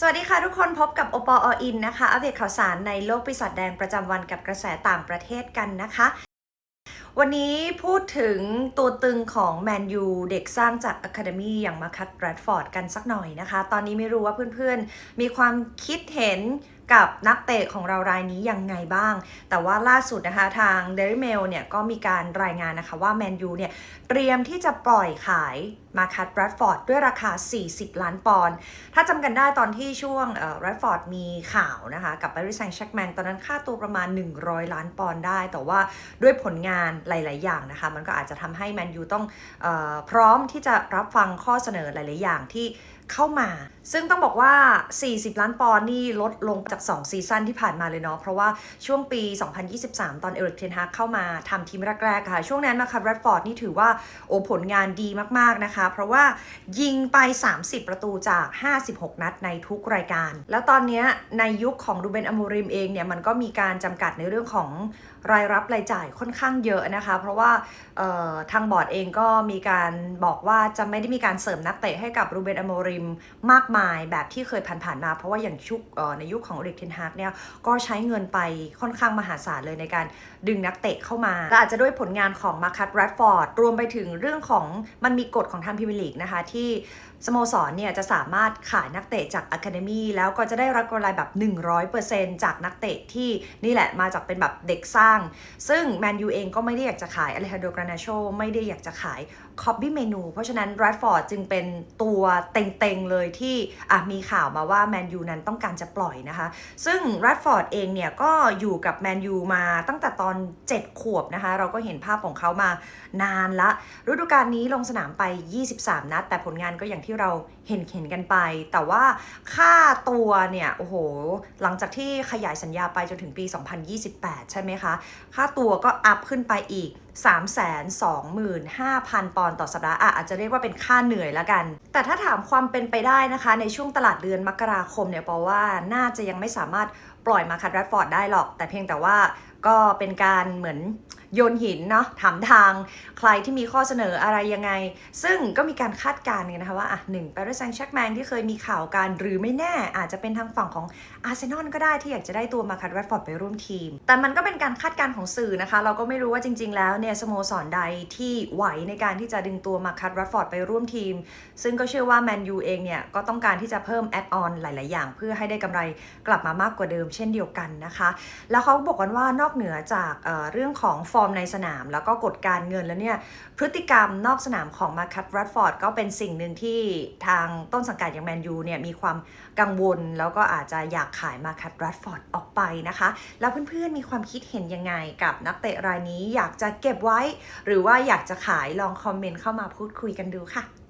สวัสดีค่ะทุกคนพบกับโอปอออินนะคะ อัปเดตข่าวสารในโลกปีศาจแดงประจำวันกับกระแสต่างประเทศกันนะคะ วันนี้พูดถึงตัวตึงของแมนยูเด็กสร้างจากอะคาเดมีอย่างมาคัตแรดฟอร์ดกันสักหน่อยนะคะ ตอนนี้ไม่รู้ว่าเพื่อนๆ มีความคิดเห็น กับนักเตะของเรารายนี้ยังไงบ้าง แต่ว่าล่าสุดนะคะทาง Daily Mail เนี่ยก็มีการรายงานนะคะว่าแมนยูเนี่ยเตรียมที่จะปล่อยขายมาคัตแรดฟอร์ดด้วยราคา 40 ล้านปอนด์ ถ้าจำกันได้ตอนที่ช่วงแรดฟอร์ดมีข่าวนะคะ กับ p าริสแซงต์แชกแมงตอนนั้นค่าตัวประมาณ 100 ล้านปอนด์ได้ แต่ว่าด้วยผลงานหลาย ๆ อย่างนะคะ มันก็อาจจะทำให้แมนยูต้องออพร้อมที่จะรับฟังข้อเสนอหลาย ๆ อย่างที่เข้ามา ซึ่งต้องบอกว่า 40 ล้านปอนด์นี่ลดลงจาก2 ซีซั่นที่ผ่านมาเลยเนาะ เพราะว่าช่วงปี 2023 ตอนเอริกเทนฮากเข้ามาทำทีมแรกๆค่ะ ช่วงนั้นนะคะแรดฟอร์ดนี่ถือว่าโอ้ผลงานดีมากๆนะคะ เพราะว่ายิงไป 30 ประตูจาก 56 นัดในทุกรายการ แล้วตอนนี้ในยุคของดูเบนอโมริมเองเนี่ยมันก็มีการจำกัดในเรื่องของรายรับรายจ่ายค่อนข้างเยอะนะคะ เพราะว่าทางบอร์ดเองก็มีการบอกว่าจะไม่ได้มีการเสริมนักเตะให้กับรูเบนอโมริมมากมายแบบที่เคยผ่านๆมา เพราะว่าอย่างชุกในยุคของเริกเทนฮากเนี่ยก็ใช้เงินไปค่อนข้างมหาศาลเลยในการดึงนักเตะเข้ามาและอาจจะด้วยผลงานของมาคัตแรดฟอร์ดรวมไปถึงเรื่องของมันมีกฎของทางพรีเมียร์ลีกนะคะที่สโมสรเนี่ยจะสามารถขายนักเตะจากอะคาเดมีแล้วก็จะได้รับกำไรแบบ 100%จากนักเตะที่นี่แหละมาจากเป็นแบบเด็กสร้าง ซึ่งแมนยูเองก็ไม่ได้อยากจะขายอเลฮ a โดกรานาโชไม่ได้อยากจะขายคอบบี้เมนู เพราะฉะนั้นแรดฟอร์ดจึงเป็นตัวเต็งๆเลยที่อะมีข่าวมาว่าแมนยูนั้นต้องการจะปล่อยนะคะซึ่งแรดฟอร์ดเองเนี่ยก็อยู่กับแมนยูมาตั้งแต่ตอน 7 ขวบนะคะ เราก็เห็นภาพของเขามานานละ ฤดูกาลนี้ลงสนามไป 23 นัด แต่ผลงานก็อย่างที่เราเห็นเห็นกันไป แต่ว่าค่าตัวเนี่ยโอ้โห หลังจากที่ขยายสัญญาไปจนถึงปี 2028 ใช่ไหมคะ ค่าตัวก็อัพขึ้นไปอีก 325,000 ปอนด์ต่อสัปดาห์อะอาจจะเรียกว่าเป็นค่าเหนื่อยละกัน แต่ถ้าถามความเป็นไปได้นะคะ ในช่วงตลาดเดือนมกราคมเนี่ยเพราะว่าน่าจะยังไม่สามารถปล่อยมาคัดแรดฟอร์ดได้หรอก แต่เพียงแต่ว่าก็เป็นการเหมือน โยนหินเนาะถามทางใครที่มีข้อเสนออะไรยังไง ซึ่งก็มีการคาดการณ์กันนะคะว่าอะหนึ่งปาริสแซงต์แชกแมงที่เคยมีข่าวการหรือไม่แน่ อาจจะเป็นทางฝั่งของอาร์เซนอลก็ได้ที่อยากจะได้ตัวมาคัดแรดฟอร์ดไปร่วมทีม แต่มันก็เป็นการคาดการณ์ของสื่อนะคะ เราก็ไม่รู้ว่าจริง ๆ แล้วเนี่ยสโมสรใดที่ไหวในการที่จะดึงตัวมาคัดแรดฟอร์ดไปร่วมทีม ซึ่งก็เชื่อว่าแมนยูเองเนี่ยก็ต้องการที่จะเพิ่มแอดออนหลาย ๆ อย่าง เพื่อให้ได้กำไรกลับมามากกว่าเดิม เช่นเดียวกันนะคะ แล้วเขาบอกกันว่านอกเหนือจากเเรื่องของฟฟอร์มในสนาม แล้วก็กฎการเงินแล้วเนี่ยพฤติกรรมนอกสนามของมาคัตแรดฟอร์ดก็เป็นสิ่งหนึ่งที่ทางต้นสังกัดอย่างแมนยูเนี่ยมีความกังวล แล้วก็อาจจะอยากขายมาคัตแรดฟอร์ดออกไปนะคะ แล้วเพื่อนๆมีความคิดเห็นยังไงกับนักเตะรายนี้อยากจะเก็บไว้ หรือว่าอยากจะขายลองคอมเมนต์เข้ามาพูดคุยกันดูค่ะ